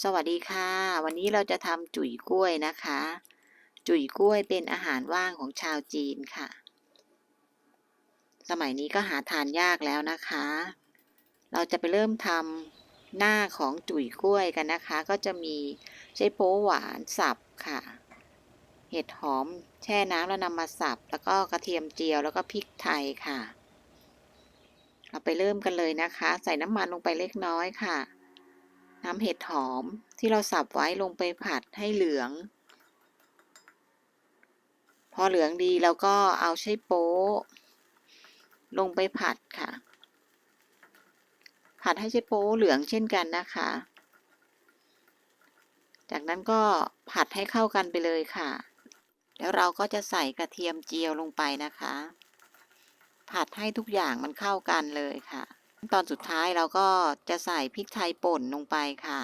สวัสดีค่ะ วันนี้เราจะทำจุ๋ยกล้วยนะคะ จุ๋ยกล้วยเป็นอาหารว่างของชาวจีนค่ะ สมัยนี้ก็หาทานยากแล้วนะคะ เราจะไปเริ่มทำหน้าของจุ๋ยกล้วยกันนะคะ ก็จะมีใช้โป๊หวานสับค่ะ เห็ดหอมแช่น้ำแล้วนำมาสับ แล้วก็กระเทียมเจียวแล้วก็พริกไทยค่ะ เราไปเริ่มกันเลยนะคะ ใส่น้ำมันลงไปเล็กน้อยค่ะ นำเห็ดหอมที่เราสับไว้ลงไปผัดให้เหลือง พอเหลืองดีเราก็เอาใช้โป๊ลงไปผัดค่ะ ผัดให้ใช้โป๊เหลืองเช่นกันนะคะ จากนั้นก็ผัดให้เข้ากันไปเลยค่ะ แล้วเราก็จะใส่กระเทียมเจียวลงไปนะคะ ผัดให้ทุกอย่างมันเข้ากันเลยค่ะ ตอนสุดท้ายเราก็จะใส่พริกไทยป่นลงไปค่ะ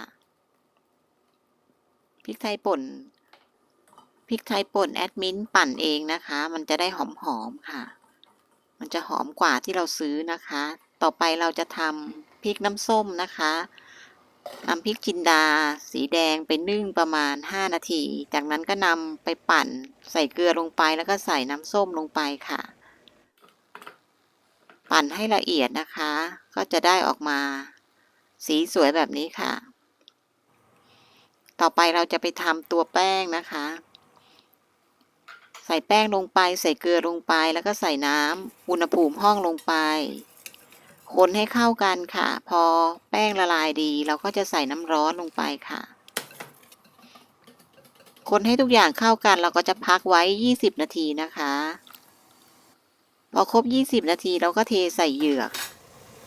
พริกไทยป่น พริกไทยป่นแอดมินปั่นเองนะคะ มันจะได้หอมๆค่ะ มันจะหอมกว่าที่เราซื้อนะคะ ต่อไปเราจะทำพริกน้ำส้มนะคะนำพริกจินดา สีแดงไปนึ่งประมาณ 5 นาที จากนั้นก็นำไปปั่น ใส่เกลือลงไปแล้วก็ใส่น้ำส้มลงไปค่ะ ปั่นให้ละเอียดนะคะ ก็จะได้ออกมา สีสวยแบบนี้ค่ะ ต่อไปเราจะไปทำตัวแป้งนะคะ ใส่แป้งลงไป ใส่เกลือลงไป แล้วก็ใส่น้ำอุณหภูมิห้องลงไป คนให้เข้ากันค่ะ พอแป้งละลายดี เราก็จะใส่น้ำร้อนลงไปค่ะ คนให้ทุกอย่างเข้ากัน เราก็จะพักไว้ 20 นาทีนะคะ อครบ 20 นาทีเราก็เทใส่เหยือก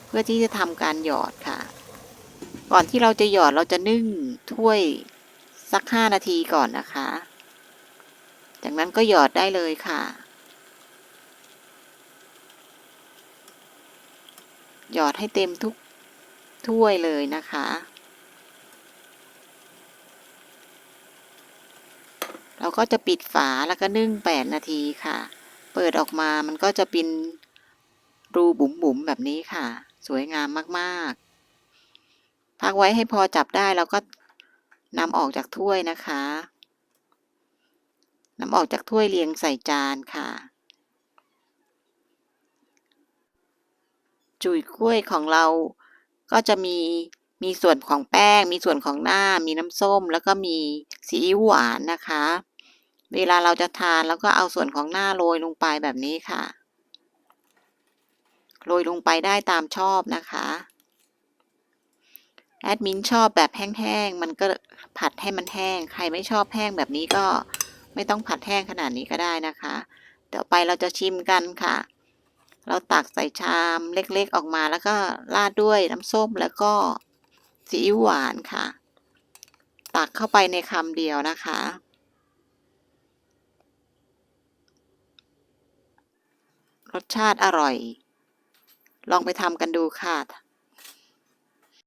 เพื่อที่จะทำการหยอดค่ะ ก่อนที่เราจะหยอดเราจะนึ่งถ้วยสัก 5 นาทีก่อนนะคะ จากนั้นก็หยอดได้เลยค่ะ หยอดให้เต็มทุกถ้วยเลยนะคะ เราก็จะปิดฝาแล้วก็นึ่ง 8 นาทีค่ะ เปิดออกมามันก็จะเป็นรูบุ๋มๆแบบนี้ค่ะ สวยงามมากๆ พักไว้ให้พอจับได้แล้วก็นำออกจากถ้วยนะคะนำออกจากถ้วยเรียงใส่จานค่ะ จุยกล้วยของเราก็จะมีมีส่วนของแป้ง มีส่วนของหน้า มีน้ำส้ม แล้วก็มีซีอิ๊วหวานนะคะ เวลาเราจะทานแล้วก็เอาส่วนของหน้าโรยลงไปแบบนี้ค่ะ โรยลงไปได้ตามชอบนะคะ แอดมินชอบแบบแห้งๆ มันก็ผัดให้มันแห้ง ใครไม่ชอบแห้งแบบนี้ก็ไม่ต้องผัดแห้งขนาดนี้ก็ได้นะคะ เดี๋ยวไปเราจะชิมกันค่ะ เราตักใส่ชามเล็กๆออกมาแล้วก็ราดด้วยน้ำส้มแล้วก็ซีอิ๊วหวานค่ะ ตักเข้าไปในคำเดียวนะคะ รสชาติอร่อย ลองไปทำกันดูค่ะ